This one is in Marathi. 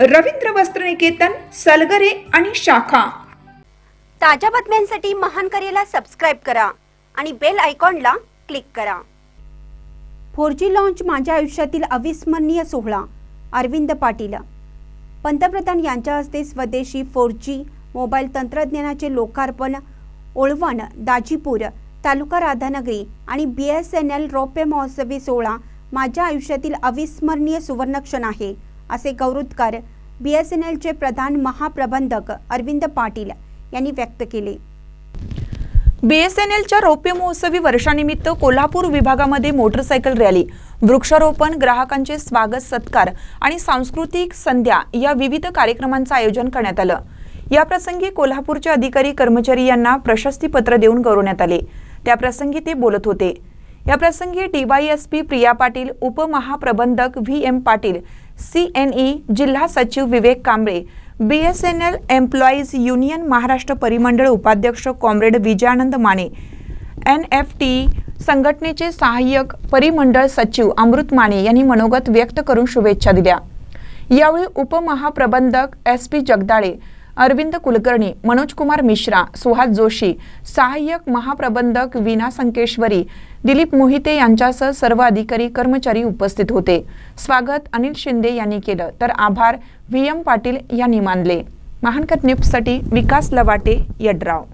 रवींद्र वस्त्रनिकेतन सलगरे आणि शाखा. ताज्या बातम्यांसाठी महान करेला सबस्क्राईब करा आणि बेल आयकॉनला क्लिक करा. फोर जी लॉन्च माझ्या आयुष्यातील अविस्मरणीय सोहळा. अरविंद पाटील. पंतप्रधान यांच्या हस्ते स्वदेशी फोर जी मोबाईल तंत्रज्ञानाचे लोकार्पण ओळवण दाजीपूर तालुका राधानगरी आणि बी एस एन एल रौप्य महोत्सवी सोहळा माझ्या आयुष्यातील अविस्मरणीय सुवर्णक्षण आहे. असे गौरवोद्गार बी एस एन एलचे प्रधान महाप्रबंधक अरविंद पाटील यांनी व्यक्त केले. बीएसएनएलच्या रौप्य महोत्सवी वर्षानिमित्त कोल्हापूर विभागामध्ये मोटरसायकल रॅली वृक्षारोपण ग्राहकांचे स्वागत सत्कार आणि सांस्कृतिक संध्या या विविध कार्यक्रमांचं आयोजन करण्यात आलं. याप्रसंगी कोल्हापूरचे अधिकारी कर्मचारी यांना प्रशस्तीपत्र देऊन गौरवण्यात आले. त्याप्रसंगी ते बोलत होते. याप्रसंगी DYSP Priya Patil उपमहाप्रबंधक V M Patil C N E जिल्हा सचिव Vivek Kamble B S N L employees union Maharashtra परिमंडळ उपाध्यक्ष comrade Vijayanand Mane N F T संघटनेचे सहाय्यक परिमंडळ सचिव अमृत माने यांनी मनोगत व्यक्त करून शुभेच्छा दिल्या. यावेळी उपमहाप्रबंधक एस पी जगदाळे अरविंद कुलकर्णी मनोजकुमार मिश्रा सुहास जोशी सहाय्यक महाप्रबंधक वीणा संकेश्वरी दिलीप मोहिते यांच्यासह सर्व अधिकारी कर्मचारी उपस्थित होते. स्वागत अनिल शिंदे यांनी केलं. तर आभार व्ही एम पाटील यांनी मानले. महानकर न्यूजसाठी विकास लवाटे यड्राव.